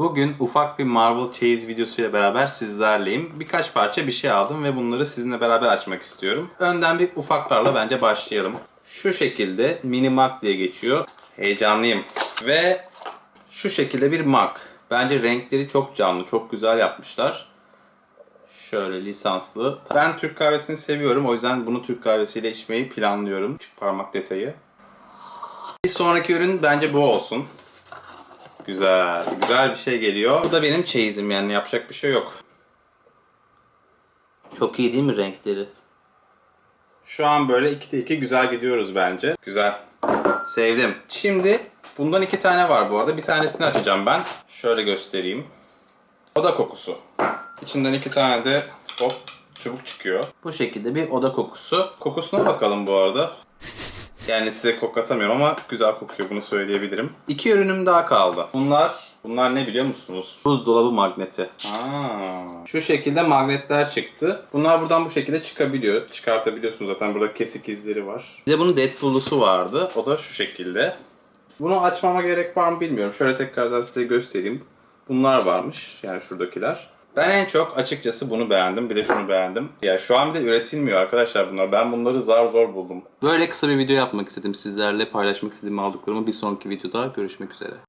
Bugün ufak bir Marvel Chase videosuyla beraber sizlerleyim. Birkaç parça bir şey aldım ve bunları sizinle beraber açmak istiyorum. Önden bir ufaklarla bence başlayalım. Şu şekilde mini mag diye geçiyor. Heyecanlıyım. Ve şu şekilde bir mag. Bence renkleri çok canlı, çok güzel yapmışlar. Şöyle lisanslı. Ben Türk kahvesini seviyorum. O yüzden bunu Türk kahvesiyle içmeyi planlıyorum. Küçük parmak detayı. Bir sonraki ürün bence bu olsun. Güzel. Güzel bir şey geliyor. Bu da benim çeyizim yani yapacak bir şey yok. Çok iyi değil mi renkleri? Şu an böyle 2'de 2 güzel gidiyoruz bence. Güzel. Sevdim. Şimdi bundan iki tane var bu arada. Bir tanesini açacağım ben. Şöyle göstereyim. Oda kokusu. İçinden iki tane de hop çubuk çıkıyor. Bu şekilde bir oda kokusu. Kokusuna bakalım bu arada. Yani size koklatamıyorum ama güzel kokuyor bunu söyleyebilirim. İki ürünüm daha kaldı. Bunlar bunlar ne biliyor musunuz? Buzdolabı magneti. Aa, şu şekilde magnetler çıktı. Bunlar buradan bu şekilde çıkabiliyor. Çıkartabiliyorsunuz zaten burada kesik izleri var. Bir de bunun Deadpool'lusu vardı. O da şu şekilde. Bunu açmama gerek var mı bilmiyorum. Şöyle tekrardan size göstereyim. Bunlar varmış. Yani şuradakiler. Ben en çok açıkçası bunu beğendim. Bir de şunu beğendim. Ya şu an bile üretilmiyor arkadaşlar bunlar. Ben bunları zar zor buldum. Böyle kısa bir video yapmak istedim sizlerle. Paylaşmak istediğim aldıklarımı bir sonraki videoda görüşmek üzere.